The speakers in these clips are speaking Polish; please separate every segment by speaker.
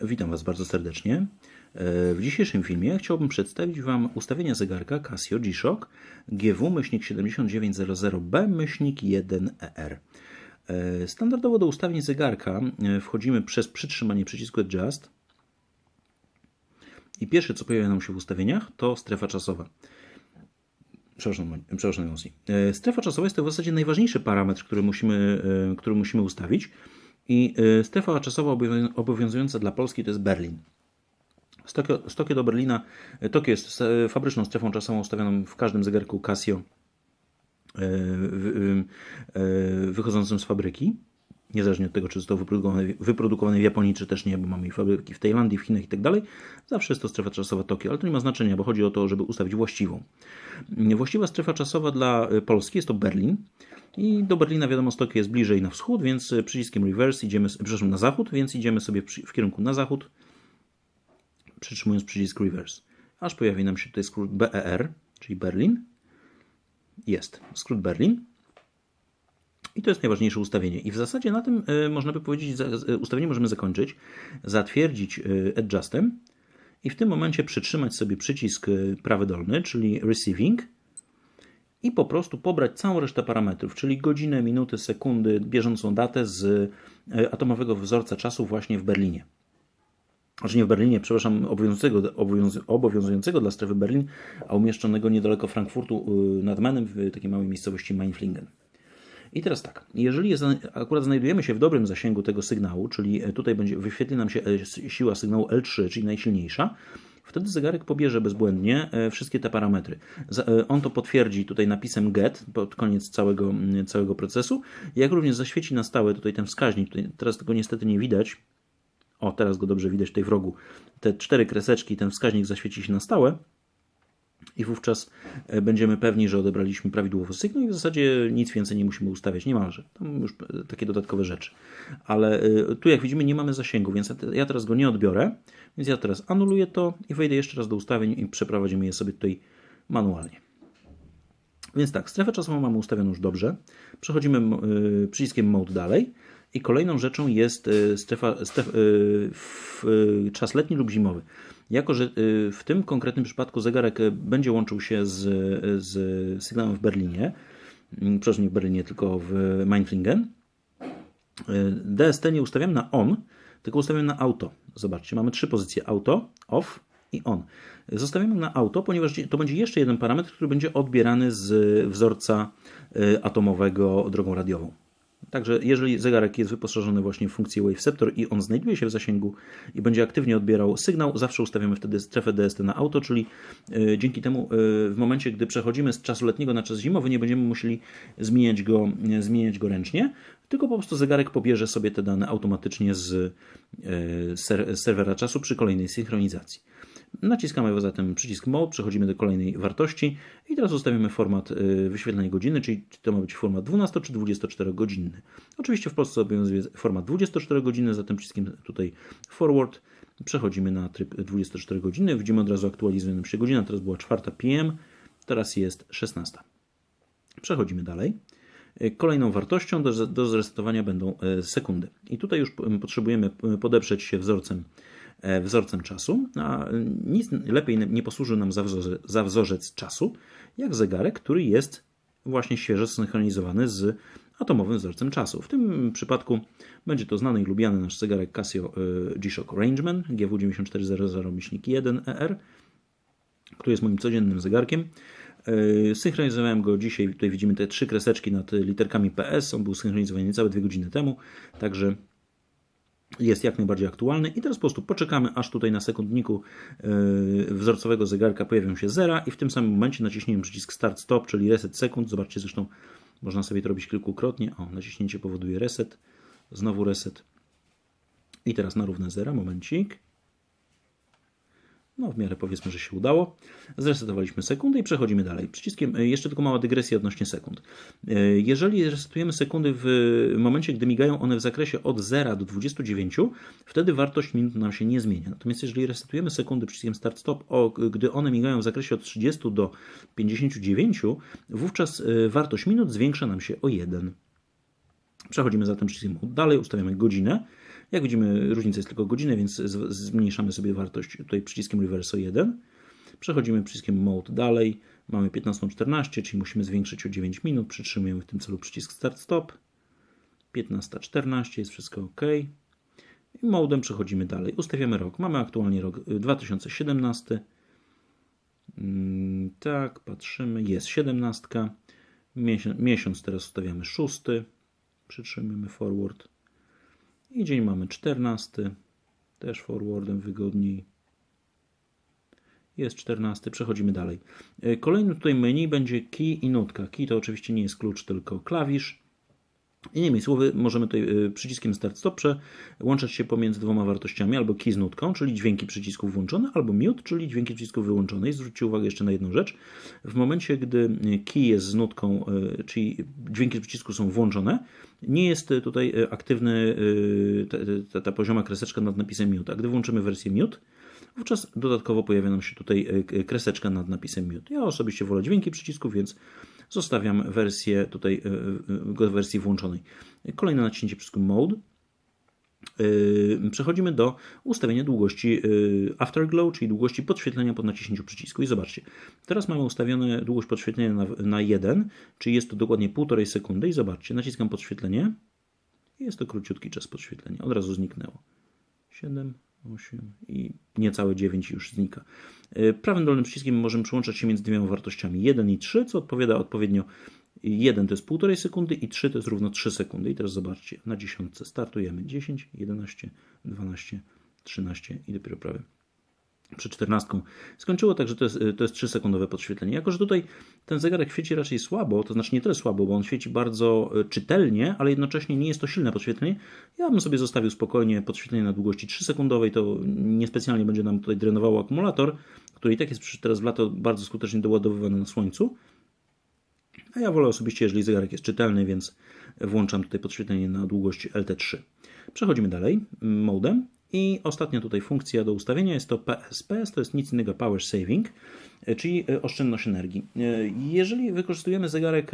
Speaker 1: Witam Was bardzo serdecznie. E, W dzisiejszym filmie chciałbym przedstawić Wam ustawienia zegarka Casio G-Shock GW-7900B-1ER. E, Standardowo do ustawień zegarka e, wchodzimy przez przytrzymanie przycisku Adjust i pierwsze co pojawia nam się w ustawieniach to strefa czasowa. Przepraszam, przepraszam. E, Strefa czasowa jest to w zasadzie najważniejszy parametr, który musimy, e, który musimy ustawić. I e, strefa czasowa obowią- obowiązująca dla Polski to jest Berlin. Z Tokio, z Tokio do Berlina. e, Tokio jest e, fabryczną strefą czasową ustawioną w każdym zegarku Casio wy- wychodzącym z fabryki. Niezależnie od tego, czy został wyprodukowany, wyprodukowany w Japonii, czy też nie, bo mamy fabryki w Tajlandii, w Chinach i tak dalej. Zawsze jest to strefa czasowa Tokio, ale to nie ma znaczenia, bo chodzi o to, żeby ustawić właściwą. Właściwa strefa czasowa dla y, Polski jest to Berlin. I do Berlina wiadomo, Tokio jest bliżej na wschód, więc y, przyciskiem reverse idziemy, przepraszam, na zachód, więc idziemy sobie w kierunku na zachód, przytrzymując przycisk reverse. Aż pojawi nam się tutaj skrót BER, czyli Berlin. Jest, skrót Berlin. I to jest najważniejsze ustawienie. I w zasadzie na tym y, można by powiedzieć, z- ustawienie możemy zakończyć, zatwierdzić y, adjustem i w tym momencie przytrzymać sobie przycisk prawy dolny, czyli receiving i po prostu pobrać całą resztę parametrów, czyli godzinę, minuty, sekundy, bieżącą datę z atomowego wzorca czasu właśnie w Berlinie. Znaczy nie w Berlinie, przepraszam, obowiązującego, obowiązu- obowiązującego dla strefy Berlin, a umieszczonego niedaleko Frankfurtu nad Menem w takiej małej miejscowości Mainflingen. I teraz tak, jeżeli jest, akurat znajdujemy się w dobrym zasięgu tego sygnału, czyli e, tutaj będzie wyświetli nam się e, siła sygnału L3, czyli najsilniejsza, wtedy zegarek pobierze bezbłędnie e, wszystkie te parametry. On to potwierdzi tutaj napisem get pod koniec całego, całego procesu, jak również zaświeci na stałe tutaj ten wskaźnik, tutaj, teraz tego niestety nie widać, o teraz go dobrze widać tutaj w rogu, te cztery kreseczki, ten wskaźnik zaświeci się na stałe, i wówczas e, będziemy pewni, że odebraliśmy prawidłowo sygnał i w zasadzie nic więcej nie musimy ustawiać, niemalże. Tam już e, takie dodatkowe rzeczy. Ale e, tu jak widzimy nie mamy zasięgu, więc ja te- ja teraz go nie odbiorę, więc ja teraz anuluję to i wejdę jeszcze raz do ustawień i przeprowadzimy je sobie tutaj manualnie. Więc tak, strefę czasową mamy ustawioną już dobrze. Przechodzimy przyciskiem Mode dalej. I kolejną rzeczą jest y, strefa, stref, y, y, czas letni lub zimowy. Jako, że w tym konkretnym przypadku zegarek będzie łączył się z, z sygnałem w Berlinie, mm, przepraszam, nie w Berlinie, tylko w Mainflingen, y, DST nie ustawiam na on, tylko ustawiam na auto. Zobaczcie, mamy trzy pozycje: auto, off i on. Zostawiamy na auto, ponieważ to będzie jeszcze jeden parametr, który będzie odbierany z wzorca atomowego drogą radiową. Także jeżeli zegarek jest wyposażony właśnie w funkcję Waveceptor i on znajduje się w zasięgu i będzie aktywnie odbierał sygnał, zawsze ustawiamy wtedy strefę DST na auto, czyli y, dzięki temu y, w momencie, gdy przechodzimy z czasu letniego na czas zimowy, nie będziemy musieli zmieniać go, nie, zmieniać go ręcznie, tylko po prostu zegarek pobierze sobie te dane automatycznie z serwera czasu przy kolejnej synchronizacji. Naciskamy zatem przycisk Mode, przechodzimy do kolejnej wartości i teraz ustawimy format y, wyświetlenia godziny, czyli czy to ma być format 12 czy 24 godzinny. Oczywiście w Polsce obowiązuje format 24 godziny, zatem przyciskiem tutaj Forward przechodzimy na tryb 24 godziny. Widzimy od razu aktualizuje nam się godzina, teraz była 4 PM, teraz jest 16. Przechodzimy dalej. Y, Kolejną wartością do, do zresetowania będą y, sekundy. I tutaj już potrzebujemy podeprzeć się wzorcem, wzorcem czasu, a nic lepiej nie posłuży nam za wzorzec, za wzorzec czasu, jak zegarek, który jest właśnie świeżo zsynchronizowany z atomowym wzorcem czasu. W tym przypadku będzie to znany i lubiany nasz zegarek Casio y, G-Shock Rangeman GW9400-1ER, który jest moim codziennym zegarkiem. Yy, Synchronizowałem go dzisiaj, tutaj widzimy te trzy kreseczki nad literkami PS, on był synchronizowany niecałe dwie godziny temu, także jest jak najbardziej aktualny i teraz po prostu poczekamy, aż tutaj na sekundniku yy, wzorcowego zegarka pojawią się zera i w tym samym momencie naciśniemy przycisk Start Stop, czyli reset sekund. Zobaczcie zresztą, można sobie to robić kilkukrotnie. O, naciśnięcie powoduje reset, znowu reset i teraz na równe zera, momencik. No, w miarę powiedzmy, że się udało. Zresetowaliśmy sekundę i przechodzimy dalej. Przyciskiem, y, jeszcze tylko mała dygresja odnośnie sekund. Y, Jeżeli resetujemy sekundy w momencie, gdy migają one w zakresie od 0 do 29, wtedy wartość minut nam się nie zmienia. Natomiast jeżeli resetujemy sekundy przyciskiem Start Stop, o, gdy one migają w zakresie od 30 do 59, wówczas y, wartość minut zwiększa nam się o 1. Przechodzimy zatem przyciskiem dalej, ustawiamy godzinę Jak widzimy, różnica jest tylko godziny, więc zmniejszamy sobie wartość tutaj przyciskiem reverse o 1. Przechodzimy przyciskiem mode dalej. Mamy 15.14, czyli musimy zwiększyć o 9 minut. Przytrzymujemy w tym celu przycisk start stop. 15.14 jest wszystko ok. I modem przechodzimy dalej. Ustawiamy rok. Mamy aktualnie rok y, 2017. Mm, Tak, patrzymy. Jest 17. Miesiąc, miesiąc teraz ustawiamy 6. Przytrzymujemy forward. I dzień mamy 14. Też forwardem wygodniej. Jest 14. Przechodzimy dalej. Y, Kolejnym tutaj menu będzie key i nutka. Key to oczywiście nie jest klucz, tylko klawisz. Innymi słowy, możemy tutaj y, przyciskiem Start Stop przełączać się pomiędzy dwoma wartościami, albo key z nutką, czyli dźwięki przycisków włączone, albo mute, czyli dźwięki przycisków wyłączone. I zwróćcie uwagę jeszcze na jedną rzecz. W momencie, gdy y, key jest z nutką, y, czyli dźwięki przycisku są włączone, nie jest tutaj aktywny ta, ta, ta pozioma kreseczka nad napisem mute. A gdy włączymy wersję mute, wówczas dodatkowo pojawia nam się tutaj kreseczka nad napisem mute. Ja osobiście wolę dźwięki przycisków, więc zostawiam wersję tutaj y, y, wersji włączonej. Kolejne naciśnięcie przycisku Mode. Yy, Przechodzimy do ustawienia długości Afterglow, czyli długości podświetlenia po naciśnięciu przycisku. I zobaczcie, teraz mamy ustawione długość podświetlenia na, na 1, czyli jest to dokładnie 1,5 sekundy. I zobaczcie, naciskam podświetlenie jest to króciutki czas podświetlenia. Od razu zniknęło. 7, 8 i niecałe 9 już znika. Yy, Prawym dolnym przyciskiem możemy przełączać się między dwiema wartościami 1 i 3, co odpowiada odpowiednio 1 to jest 1,5 sekundy i 3 to jest równo 3 sekundy. I teraz zobaczcie, na dziesiątce startujemy 10, 11, 12, 13 i dopiero prawie przed 14 skończyło, także to jest, to jest 3 sekundowe podświetlenie. Jako, że tutaj ten zegarek świeci raczej słabo, to znaczy nie tyle słabo, bo on świeci bardzo e, czytelnie, ale jednocześnie nie jest to silne podświetlenie, ja bym sobie zostawił spokojnie podświetlenie na długości 3 sekundowej, to niespecjalnie będzie nam tutaj drenowało akumulator, który i tak jest przy- teraz w lato bardzo skutecznie doładowywany na słońcu. A ja wolę osobiście, jeżeli zegarek jest czytelny, więc włączam tutaj podświetlenie na długość LT3. Przechodzimy dalej, modem. I ostatnia tutaj funkcja do ustawienia jest to PS. PS to jest nic innego Power Saving, e, czyli e, oszczędność energii. E, Jeżeli wykorzystujemy zegarek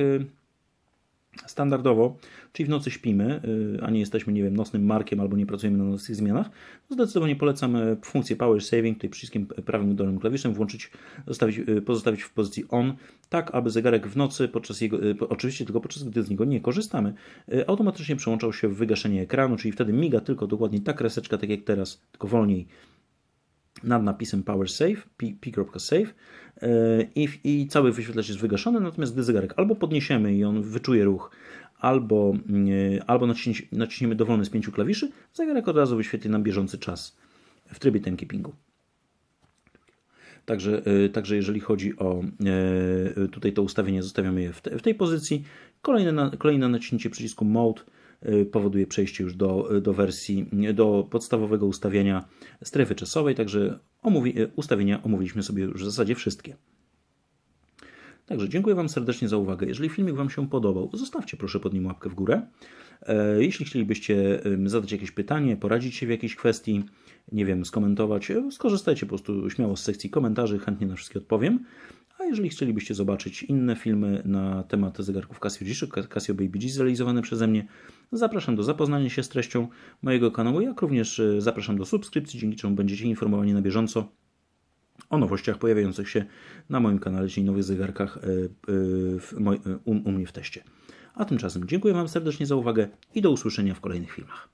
Speaker 1: standardowo, czyli w nocy śpimy, y, a nie jesteśmy, nie wiem, nocnym markiem albo nie pracujemy na nocnych zmianach, to zdecydowanie polecam y, funkcję Power Saving, tutaj przyciskiem prawym dolnym klawiszem włączyć, zostawić, y, pozostawić w pozycji on, tak aby zegarek w nocy, podczas jego, y, oczywiście tylko podczas gdy z niego nie korzystamy, automatycznie przełączał się w wygaszenie ekranu, czyli wtedy miga tylko dokładnie ta kreseczka, tak jak teraz, tylko wolniej, nad napisem Power Save, p- p.save yy, i, i cały wyświetlacz jest wygaszony, natomiast gdy zegarek albo podniesiemy i on wyczuje ruch, albo, yy, albo naciśniemy, naciśniemy dowolny z pięciu klawiszy, zegarek od razu wyświetli nam bieżący czas w trybie timekeepingu. Także, yy, także jeżeli chodzi o tutaj to ustawienie, zostawiamy je w, te, w tej pozycji. Kolejne, kolejne naciśnięcie przycisku Mode powoduje przejście już do, do wersji, do podstawowego ustawienia strefy czasowej, także omówi, ustawienia omówiliśmy sobie już w zasadzie wszystkie. Także dziękuję Wam serdecznie za uwagę. Jeżeli filmik Wam się podobał, zostawcie proszę pod nim łapkę w górę. E, Jeśli chcielibyście zadać jakieś pytanie, poradzić się w jakiejś kwestii, nie wiem, skomentować, e, skorzystajcie po prostu śmiało z sekcji komentarzy, chętnie na wszystkie odpowiem. A jeżeli chcielibyście zobaczyć inne filmy na temat zegarków Casio G, Casio Baby G zrealizowane przeze mnie, zapraszam do zapoznania się z treścią mojego kanału, jak również e, zapraszam do subskrypcji, dzięki czemu będziecie informowani na bieżąco o nowościach pojawiających się na moim kanale, czyli nowych zegarkach e, e, u mnie w teście. A tymczasem dziękuję Wam serdecznie za uwagę i do usłyszenia w kolejnych filmach.